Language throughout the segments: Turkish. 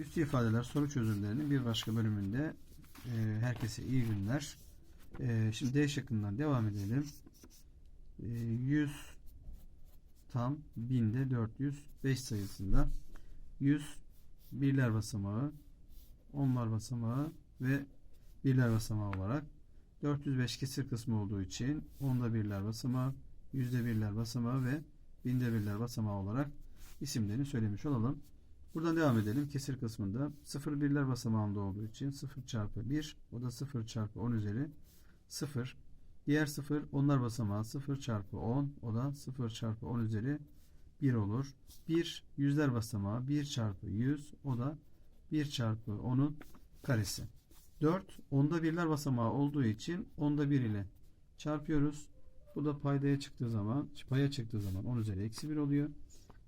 Üstü ifadeler soru çözümlerinin bir başka bölümünde e, herkese iyi günler. E, şimdi D şıkkından devam edelim. E, 100 tam binde 405 sayısında 100 birler basamağı, onlar basamağı ve birler basamağı olarak 405 kesir kısmı olduğu için onda birler basamağı, yüzde birler basamağı ve binde birler basamağı olarak isimlerini söylemiş olalım. Buradan devam edelim. Kesir kısmında 0 birler basamağında olduğu için 0 çarpı 1 o da 0 çarpı 10 üzeri 0. Diğer 0 onlar basamağı 0 çarpı 10 o da 0 çarpı 10 üzeri 1 olur. 1 yüzler basamağı 1 çarpı 100 o da 1 çarpı 10'un karesi. 4 onda birler basamağı olduğu için onda 1 ile çarpıyoruz. Bu da paydaya çıktığı zaman, paya çıktığı zaman 10 üzeri eksi 1 oluyor.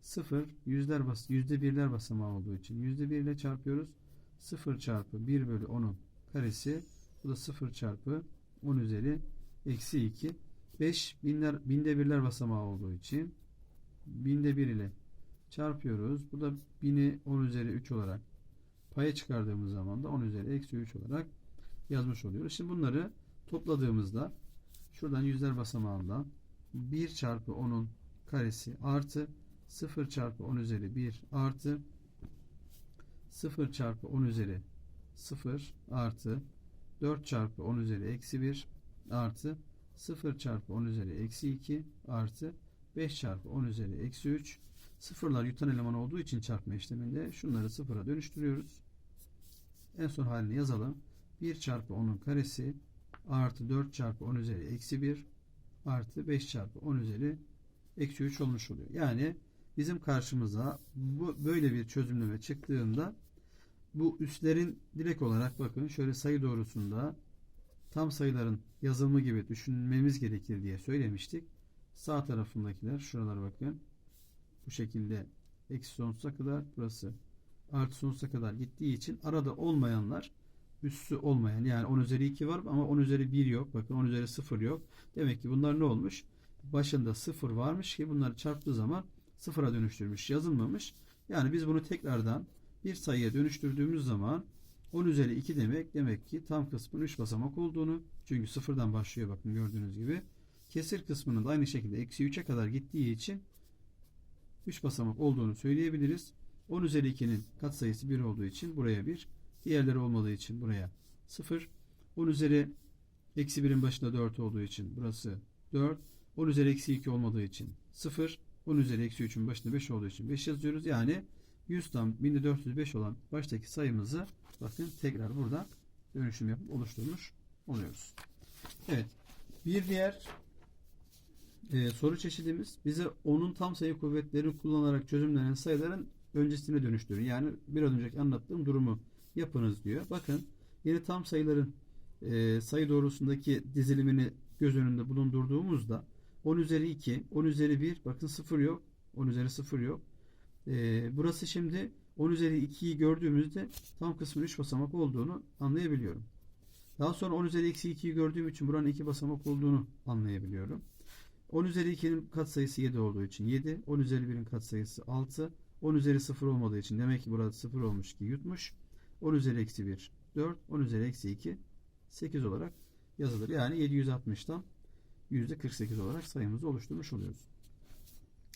0 yüzler bas yüzde birler basamağı olduğu için yüzde 1 ile çarpıyoruz. 0 çarpı 1 bölü 10'un karesi bu da 0 çarpı 10 üzeri eksi 2. 5 binler, binde birler basamağı olduğu için binde 1 ile çarpıyoruz. Bu da 1000'i 10 üzeri 3 olarak paya çıkardığımız zaman da 10 üzeri eksi 3 olarak yazmış oluyoruz. Şimdi bunları topladığımızda şuradan yüzler basamağından 1 çarpı 10'un karesi artı 0 çarpı 10 üzeri 1 artı 0 çarpı 10 üzeri 0 artı 4 çarpı 10 üzeri eksi 1 artı 0 çarpı 10 üzeri eksi 2 artı 5 çarpı 10 üzeri eksi 3 sıfırlar yutan eleman olduğu için çarpma işleminde şunları sıfıra dönüştürüyoruz. En son halini yazalım. 1 çarpı 10'un karesi artı 4 çarpı 10 üzeri eksi 1 artı 5 çarpı 10 üzeri eksi 3 olmuş oluyor. Yani bizim karşımıza bu böyle bir çözümleme çıktığında bu üslerin direkt olarak bakın şöyle sayı doğrusunda tam sayıların yazılımı gibi düşünmemiz gerekir diye söylemiştik. Sağ tarafındakiler şuralara bakın. Bu şekilde eksi sonsuza kadar burası artı sonsuza kadar gittiği için arada olmayanlar üssü olmayan yani 10 üzeri 2 var ama 10 üzeri 1 yok. Bakın 10 üzeri 0 yok. Demek ki bunlar ne olmuş? Başında 0 varmış ki bunları çarptığı zaman sıfıra dönüştürmüş yazılmamış. Yani biz bunu tekrardan bir sayıya dönüştürdüğümüz zaman 10 üzeri 2 demek demek ki tam kısmın 3 basamak olduğunu çünkü sıfırdan başlıyor bakın gördüğünüz gibi. Kesir kısmının da aynı şekilde eksi 3'e kadar gittiği için 3 basamak olduğunu söyleyebiliriz. 10 üzeri 2'nin katsayısı 1 olduğu için buraya 1. Diğerleri olmadığı için buraya 0. 10 üzeri eksi 1'in başında 4 olduğu için burası 4. 10 üzeri eksi 2 olmadığı için 0. 10 üzeri eksi 3'ün başında 5 olduğu için 5 yazıyoruz. Yani 100 tam 1405 olan baştaki sayımızı bakın tekrar burada dönüşüm yapıp oluşturmuş oluyoruz. Evet. Bir diğer e, soru çeşidimiz bize onun tam sayı kuvvetlerini kullanarak çözümlenen sayıların öncesine dönüştürün. Yani bir an önceki anlattığım durumu yapınız diyor. Bakın yine tam sayıların e, sayı doğrusundaki dizilimini göz önünde bulundurduğumuzda 10 üzeri 2, 10 üzeri 1, bakın 0 yok. 10 üzeri 0 yok. E, burası şimdi 10 üzeri 2'yi gördüğümüzde tam kısmın 3 basamak olduğunu anlayabiliyorum. Daha sonra 10 üzeri eksi 2'yi gördüğüm için buranın 2 basamak olduğunu anlayabiliyorum. 10 üzeri 2'nin katsayısı 7 olduğu için 7. 10 üzeri 1'in katsayısı 6. 10 üzeri 0 olmadığı için demek ki burada 0 olmuş ki yutmuş. 10 üzeri eksi 1 4. 10 üzeri eksi 2 8 olarak yazılır. Yani 760'tan %48 olarak sayımızı oluşturmuş oluyoruz.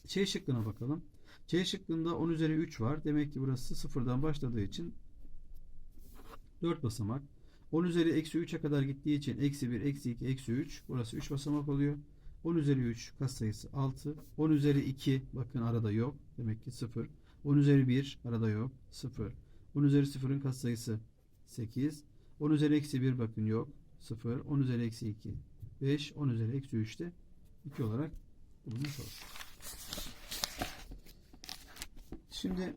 Ç şıkkına bakalım. Ç şıkkında 10 üzeri 3 var. Demek ki burası sıfırdan başladığı için 4 basamak. 10 üzeri eksi 3'e kadar gittiği için eksi 1, eksi 2, eksi 3. Burası 3 basamak oluyor. 10 üzeri 3 katsayısı 6. 10 üzeri 2 bakın arada yok. Demek ki 0. 10 üzeri 1 arada yok. 0. 10 üzeri 0'ın katsayısı 8. 10 üzeri eksi 1 bakın yok. 0. 10 üzeri eksi 2 5. 10 üzeri eksi 3 de 2 olarak bulunmuş olur. Şimdi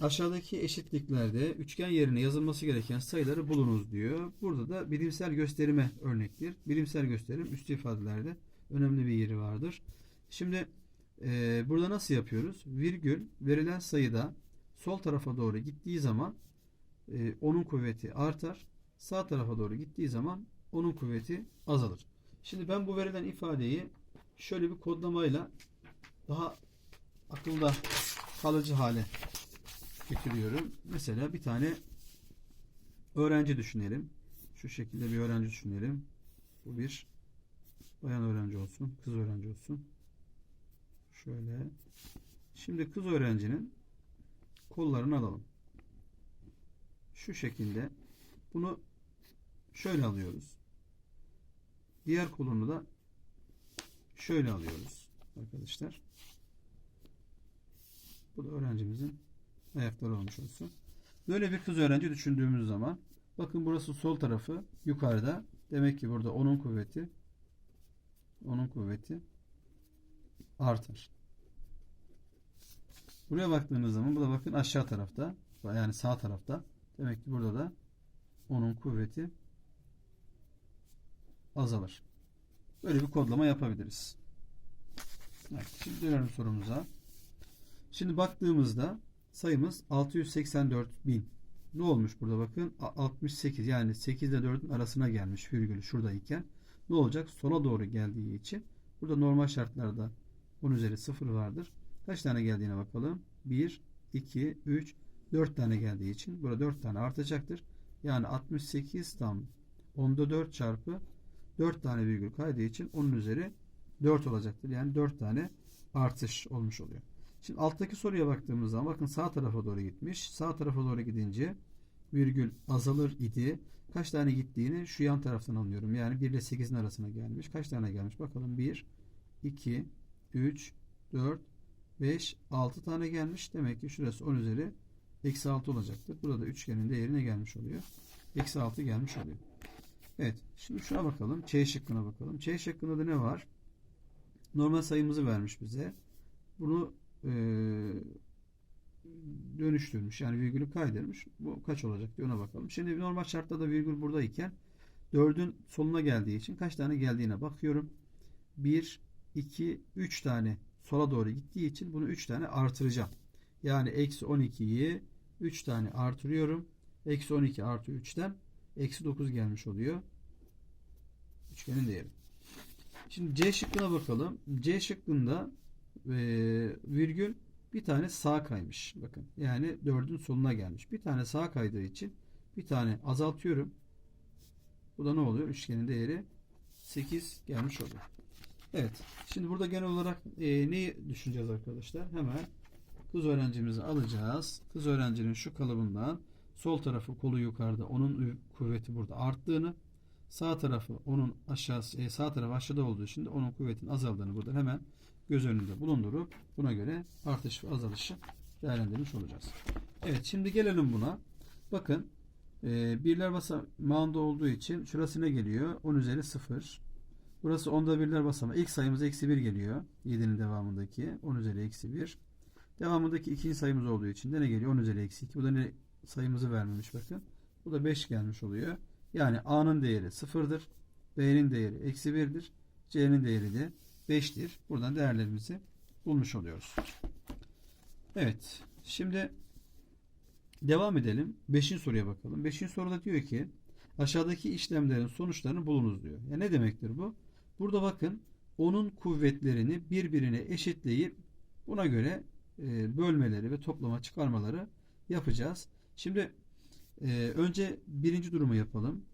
aşağıdaki eşitliklerde üçgen yerine yazılması gereken sayıları bulunuz diyor. Burada da bilimsel gösterime örnektir. Bilimsel gösterim üstü ifadelerde önemli bir yeri vardır. Şimdi e, burada nasıl yapıyoruz? Virgül verilen sayıda sol tarafa doğru gittiği zaman e, onun kuvveti artar. Sağ tarafa doğru gittiği zaman onun kuvveti azalır. Şimdi ben bu verilen ifadeyi şöyle bir kodlamayla daha akılda kalıcı hale getiriyorum. Mesela bir tane öğrenci düşünelim. Şu şekilde bir öğrenci düşünelim. Bu bir bayan öğrenci olsun, kız öğrenci olsun. Şöyle. Şimdi kız öğrencinin kollarını alalım. Şu şekilde bunu şöyle alıyoruz. Diğer kolunu da şöyle alıyoruz arkadaşlar. Bu da öğrencimizin ayakları olmuş olsun. Böyle bir kız öğrenci düşündüğümüz zaman bakın burası sol tarafı yukarıda. Demek ki burada onun kuvveti onun kuvveti artar. Buraya baktığınız zaman bu da bakın aşağı tarafta yani sağ tarafta. Demek ki burada da onun kuvveti azalır. Böyle bir kodlama yapabiliriz. Evet, şimdi dönelim sorumuza. Şimdi baktığımızda sayımız 684.000. Ne olmuş burada bakın? A- 68 yani 8 ile 4'ün arasına gelmiş virgül şuradayken. Ne olacak? Sola doğru geldiği için burada normal şartlarda 10 üzeri 0 vardır. Kaç tane geldiğine bakalım. 1, 2, 3, 4 tane geldiği için burada 4 tane artacaktır. Yani 68 tam onda 4 çarpı 4 tane virgül kaydığı için 10'un üzeri 4 olacaktır. Yani 4 tane artış olmuş oluyor. Şimdi alttaki soruya baktığımız zaman bakın sağ tarafa doğru gitmiş. Sağ tarafa doğru gidince virgül azalır idi. Kaç tane gittiğini şu yan taraftan anlıyorum. Yani 1 ile 8'in arasına gelmiş. Kaç tane gelmiş? Bakalım 1, 2, 3, 4, 5, 6 tane gelmiş. Demek ki şurası 10 üzeri eksi 6 olacaktır. Burada üçgenin değerine gelmiş oluyor. Eksi 6 gelmiş oluyor. Evet. Şimdi şuna bakalım. Ç şıkkına bakalım. Ç şıkkında da ne var? Normal sayımızı vermiş bize. Bunu e, dönüştürmüş. Yani virgülü kaydırmış. Bu kaç olacak diye ona bakalım. Şimdi normal şartta da virgül buradayken 4'ün soluna geldiği için kaç tane geldiğine bakıyorum. 1, 2, 3 tane sola doğru gittiği için bunu 3 tane artıracağım. Yani eksi 12'yi 3 tane artırıyorum. Eksi 12 artı 3'ten eksi 9 gelmiş oluyor. Üçgenin değeri. Şimdi C şıkkına bakalım. C şıkkında e, virgül bir tane sağ kaymış. Bakın yani 4'ün sonuna gelmiş. Bir tane sağ kaydığı için bir tane azaltıyorum. Bu da ne oluyor? Üçgenin değeri 8 gelmiş oluyor. Evet. Şimdi burada genel olarak e, neyi düşüneceğiz arkadaşlar? Hemen kız öğrencimizi alacağız. Kız öğrencinin şu kalıbından sol tarafı kolu yukarıda onun kuvveti burada arttığını sağ tarafı onun aşağısı e, sağ tarafı aşağıda olduğu için de onun kuvvetinin azaldığını burada hemen göz önünde bulundurup buna göre artış ve azalışı değerlendirmiş olacağız. Evet şimdi gelelim buna. Bakın e, birler basamağında olduğu için şurası ne geliyor? 10 üzeri 0. Burası onda birler basamağı. İlk sayımız eksi 1 geliyor. 7'nin devamındaki 10 üzeri eksi 1. Devamındaki ikinci sayımız olduğu için de ne geliyor? 10 üzeri eksi 2. Bu da ne sayımızı vermemiş bakın. Bu da 5 gelmiş oluyor. Yani A'nın değeri 0'dır. B'nin değeri eksi 1'dir. C'nin değeri de 5'tir. Buradan değerlerimizi bulmuş oluyoruz. Evet. Şimdi devam edelim. 5. soruya bakalım. 5. soruda diyor ki aşağıdaki işlemlerin sonuçlarını bulunuz diyor. Ya ne demektir bu? Burada bakın onun kuvvetlerini birbirine eşitleyip buna göre e, bölmeleri ve toplama çıkarmaları yapacağız. Şimdi e, önce birinci durumu yapalım.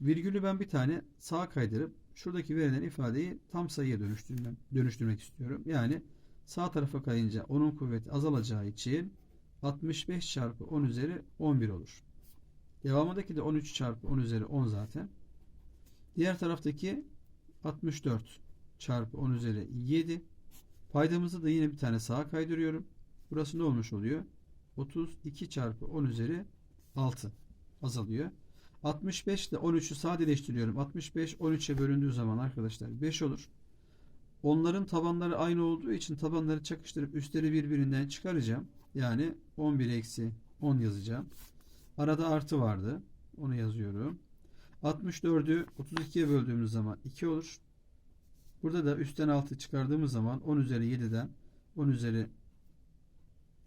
Virgülü ben bir tane sağa kaydırıp şuradaki verilen ifadeyi tam sayıya dönüştürmek, dönüştürmek istiyorum. Yani sağ tarafa kayınca onun kuvveti azalacağı için 65 çarpı 10 üzeri 11 olur. Devamındaki de 13 çarpı 10 üzeri 10 zaten. Diğer taraftaki 64 çarpı 10 üzeri 7. Paydamızı da yine bir tane sağa kaydırıyorum. Burası ne olmuş oluyor? 32 çarpı 10 üzeri 6 azalıyor. 65 ile 13'ü sadeleştiriyorum. 65 13'e bölündüğü zaman arkadaşlar 5 olur. Onların tabanları aynı olduğu için tabanları çakıştırıp üstleri birbirinden çıkaracağım. Yani 11 eksi 10 yazacağım. Arada artı vardı. Onu yazıyorum. 64'ü 32'ye böldüğümüz zaman 2 olur. Burada da üstten 6 çıkardığımız zaman 10 üzeri 7'den 10 üzeri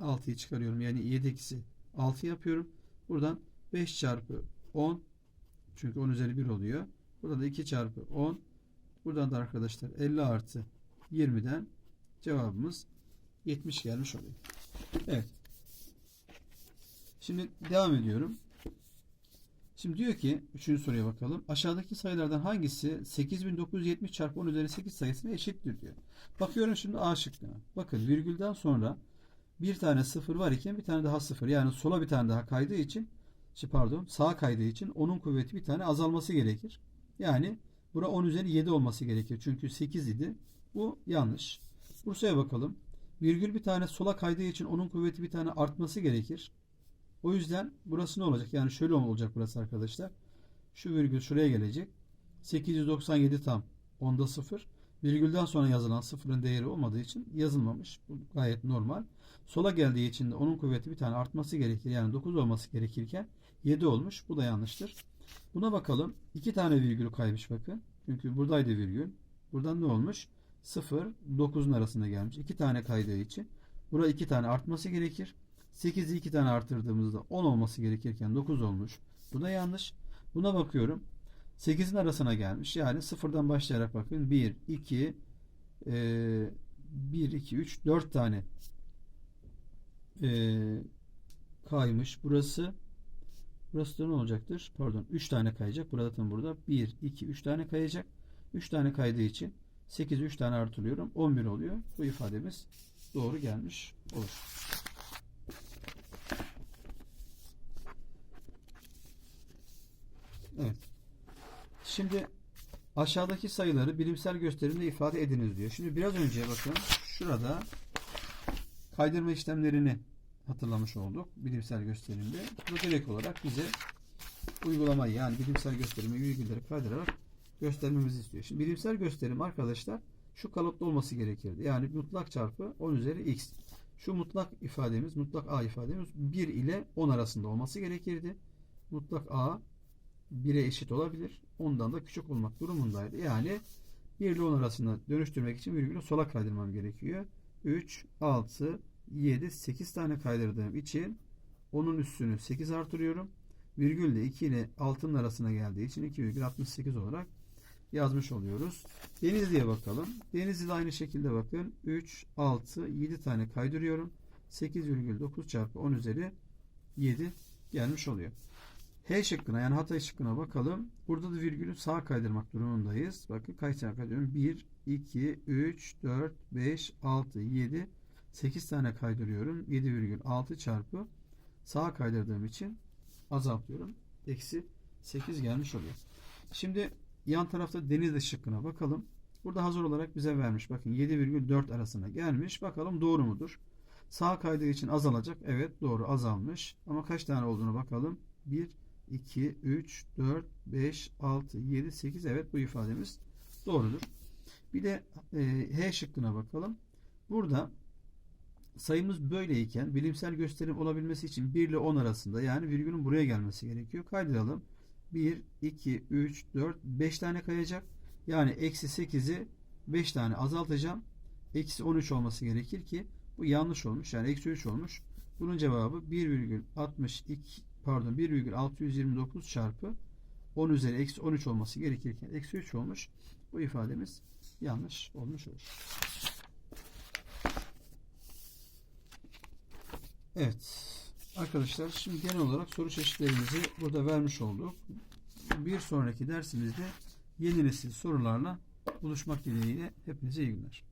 6'yı çıkarıyorum. Yani 7 eksi 6 yapıyorum. Buradan 5 çarpı 10 çünkü 10 üzeri 1 oluyor. Burada da 2 çarpı 10 buradan da arkadaşlar 50 artı 20'den cevabımız 70 gelmiş oluyor. Evet. Şimdi devam ediyorum. Şimdi diyor ki 3. soruya bakalım. Aşağıdaki sayılardan hangisi 8970 çarpı 10 üzeri 8 sayısına eşittir diyor. Bakıyorum şimdi A şıkkına. Bakın virgülden sonra bir tane sıfır var iken bir tane daha sıfır. Yani sola bir tane daha kaydığı için şey pardon sağa kaydığı için onun kuvveti bir tane azalması gerekir. Yani bura 10 üzeri 7 olması gerekir. Çünkü 8 idi. Bu yanlış. Bursa'ya bakalım. Virgül bir tane sola kaydığı için onun kuvveti bir tane artması gerekir. O yüzden burası ne olacak? Yani şöyle olacak burası arkadaşlar. Şu virgül şuraya gelecek. 897 tam. Onda 0. Virgülden sonra yazılan sıfırın değeri olmadığı için yazılmamış. Bu gayet normal. Sola geldiği için de onun kuvveti bir tane artması gerekir. Yani 9 olması gerekirken 7 olmuş. Bu da yanlıştır. Buna bakalım. 2 tane virgül kaymış bakın. Çünkü buradaydı virgül. Buradan ne olmuş? 0 9'un arasında gelmiş. 2 tane kaydığı için. Buraya 2 tane artması gerekir. 8'i 2 tane artırdığımızda 10 olması gerekirken 9 olmuş. Bu da yanlış. Buna bakıyorum. 8'in arasına gelmiş. Yani sıfırdan başlayarak bakın. 1, 2, 1, 2, 3, 4 tane e, kaymış. Burası burası da ne olacaktır? Pardon 3 tane kayacak. Burada tam burada 1, 2, 3 tane kayacak. 3 tane kaydığı için 8'e 3 tane artırıyorum. 11 oluyor. Bu ifademiz doğru gelmiş olur. Evet. Şimdi aşağıdaki sayıları bilimsel gösterimle ifade ediniz diyor. Şimdi biraz önce bakın şurada kaydırma işlemlerini hatırlamış olduk bilimsel gösterimde. Bu direkt olarak bize uygulamayı yani bilimsel gösterimi virgülleri kaydırarak göstermemizi istiyor. Şimdi bilimsel gösterim arkadaşlar şu kalıpta olması gerekirdi. Yani mutlak çarpı 10 üzeri x. Şu mutlak ifademiz, mutlak a ifademiz 1 ile 10 arasında olması gerekirdi. Mutlak a 1'e eşit olabilir. Ondan da küçük olmak durumundaydı. Yani 1 ile 10 arasında dönüştürmek için virgülü sola kaydırmam gerekiyor. 3, 6, 7, 8 tane kaydırdığım için onun üstünü 8 artırıyorum. Virgül de 2 ile 6'nın arasına geldiği için 2,68 olarak yazmış oluyoruz. Denizli'ye bakalım. Denizli'de aynı şekilde bakın. 3, 6, 7 tane kaydırıyorum. 8,9 çarpı 10 üzeri 7 gelmiş oluyor. H şıkkına yani Hatay şıkkına bakalım. Burada da virgülü sağa kaydırmak durumundayız. Bakın kaç tane kaydırıyorum? 1, 2, 3, 4, 5, 6, 7, 8 tane kaydırıyorum. 7,6 çarpı sağa kaydırdığım için azaltıyorum. Eksi 8 gelmiş oluyor. Şimdi yan tarafta Denizli şıkkına bakalım. Burada hazır olarak bize vermiş. Bakın 7,4 arasına gelmiş. Bakalım doğru mudur? Sağ kaydığı için azalacak. Evet doğru azalmış. Ama kaç tane olduğunu bakalım. 1, 2, 3, 4, 5, 6, 7, 8. Evet bu ifademiz doğrudur. Bir de e, H şıkkına bakalım. Burada sayımız böyleyken bilimsel gösterim olabilmesi için 1 ile 10 arasında yani virgülün buraya gelmesi gerekiyor. Kaydıralım. 1, 2, 3, 4, 5 tane kayacak. Yani eksi 8'i 5 tane azaltacağım. Eksi 13 olması gerekir ki bu yanlış olmuş. Yani eksi 3 olmuş. Bunun cevabı 1,62 pardon 1,629 çarpı 10 üzeri eksi 13 olması gerekirken eksi 3 olmuş. Bu ifademiz yanlış olmuş olur. Evet. Arkadaşlar şimdi genel olarak soru çeşitlerimizi burada vermiş olduk. Bir sonraki dersimizde yeni nesil sorularla buluşmak dileğiyle hepinize iyi günler.